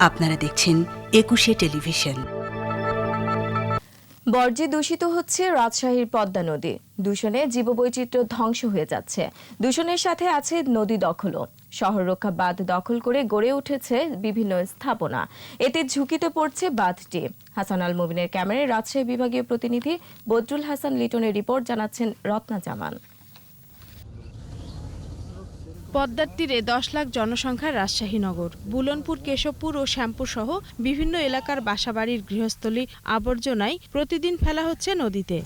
আপনারা দেখছেন একুশে টেলিভিশন। বর্জ্যে দূষিত হচ্ছে রাজশাহীর পদ্মা নদী। দূষণে জীববৈচিত্র্য ধ্বংস হয়ে যাচ্ছে। দূষণের সাথে আছে নদী দখলও। শহর রক্ষা বাঁধ দখল করে গড়ে উঠেছে বিভিন্ন স্থাপনা। এতে ঝুঁকিতে পড়ছে বাঁধটি। হাসান আল মুবিনের ক্যামেরায় রাজশাহী বিভাগীয় প্রতিনিধি বদরুল হাসান লিটনের রিপোর্ট জানাচ্ছেন রত্না জামান। পদ্মার তীরে দশ লাখ জনসংখ্যার রাজশাহী নগর। বুলনপুর, কেশবপুর ও শ্যামপুর সহ বিভিন্ন এলাকার বাসাবাড়ির গৃহস্থলী আবর্জনায় প্রতিদিন ফেলা হচ্ছে নদীতে।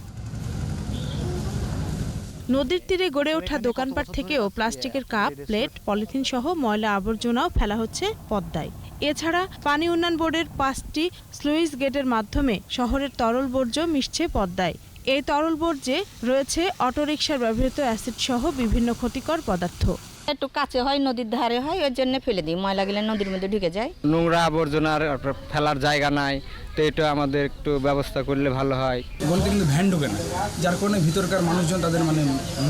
নদীর তীরে গড়ে ওঠা দোকানপাট থেকেও প্লাস্টিকের কাপ, প্লেট, পলিথিন সহ ময়লা আবর্জনাও ফেলা হচ্ছে পদ্মায়। এছাড়া পানি উন্নয়ন বোর্ডের পাঁচটি স্লুইস গেটের মাধ্যমে শহরের তরল বর্জ্য মিশছে পদ্মায়। এই তরল বর্জ্যে রয়েছে অটোরিকশার ব্যবহৃত অ্যাসিড সহ বিভিন্ন ক্ষতিকর পদার্থ। একটু কাছে হয় নদীর ধারে হয় ওই জন্য ফেলে দিই। ময়লা গেলে নদীর মধ্যে ঢুকে যায়। নোংরা আবর্জনার ফেলার জায়গা নাই তো এটা আমাদের একটু ব্যবস্থা করলে ভালো হয়। বলতে কিন্তু ভ্যান ঢোকে না যার কারণে ভিতরকার মানুষজন তাদের মানে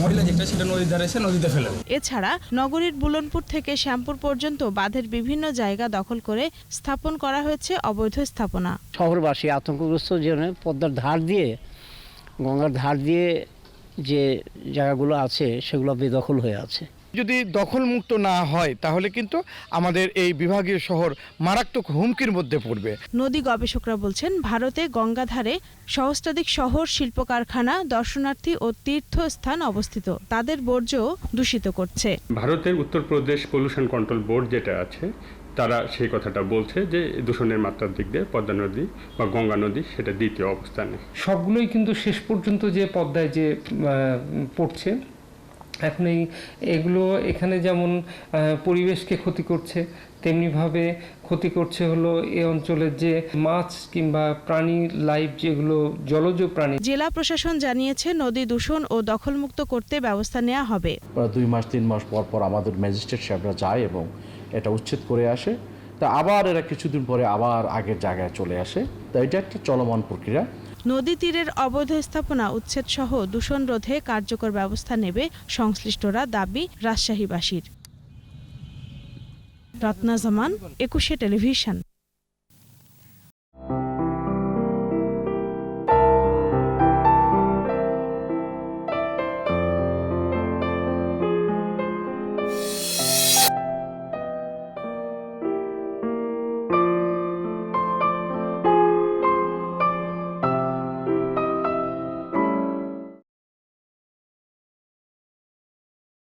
মহিলা যেটা সেটা নদীর ধারে এসে নদীতে ফেলে এছাড়া নগরীর বুলনপুর থেকে শ্যামপুর পর্যন্ত বাঁধের বিভিন্ন জায়গা দখল করে স্থাপন করা হয়েছে অবৈধ স্থাপনা। শহরবাসী আতঙ্কগ্রস্ত জন্য পদ্মার ধার দিয়ে গঙ্গার ধার দিয়ে যে জায়গাগুলো আছে সেগুলো বেদখল হয়ে আছে। যদি দখলমুক্ত না হয় তাহলে কিন্তু আমাদের এই বিভাগীয় শহর মারাত্মক হুমকির মধ্যে পড়বে। নদী গবেষকরা বলছেন ভারতে গঙ্গাধারে সহস্রাধিক শহর শিল্প কারখানা দর্শনার্থী ও তীর্থস্থান অবস্থিত। তাদের বর্জ্য দূষিত করছে। ভারতের উত্তরপ্রদেশ পলিউশন কন্ট্রোল বোর্ড যেটা আছে তারা সেই কথাটা বলছে যে দূষণের মাত্রার দিক দিয়ে পদ্মা নদী বা গঙ্গা নদী সেটা দ্বিতীয় অবস্থানে। সবগুলোই কিন্তু শেষ পর্যন্ত যে পদ্মায় যে পড়ছে এখন এই এগুলো এখানে যেমন পরিবেশকে ক্ষতি করছে তেমনিভাবে ক্ষতি করছে হলো এই অঞ্চলের যে মাছ কিংবা প্রাণী লাইফ যেগুলো জলজ প্রাণী। জেলা প্রশাসন জানিয়েছে নদী দূষণ ও দখলমুক্ত করতে ব্যবস্থা নেওয়া হবে। প্রায় দুই মাস তিন মাস পর পর আমাদের ম্যাজিস্ট্রেট সাহেবরা যায় এবং এটা উচ্ছেদ করে আসে। তা আবার এরা কিছুদিন পরে আবার আগের জায়গায় চলে আসে। তো এটা একটা চলমান প্রক্রিয়া। নদী তীরের অবৈধ স্থাপনা উচ্ছেদ সহ দূষণ রোধে কার্যকর ব্যবস্থা নেবে সংশ্লিষ্টরা দাবি রাজশাহীবাসীর। রত্না জামান, একুশে টেলিভিশন।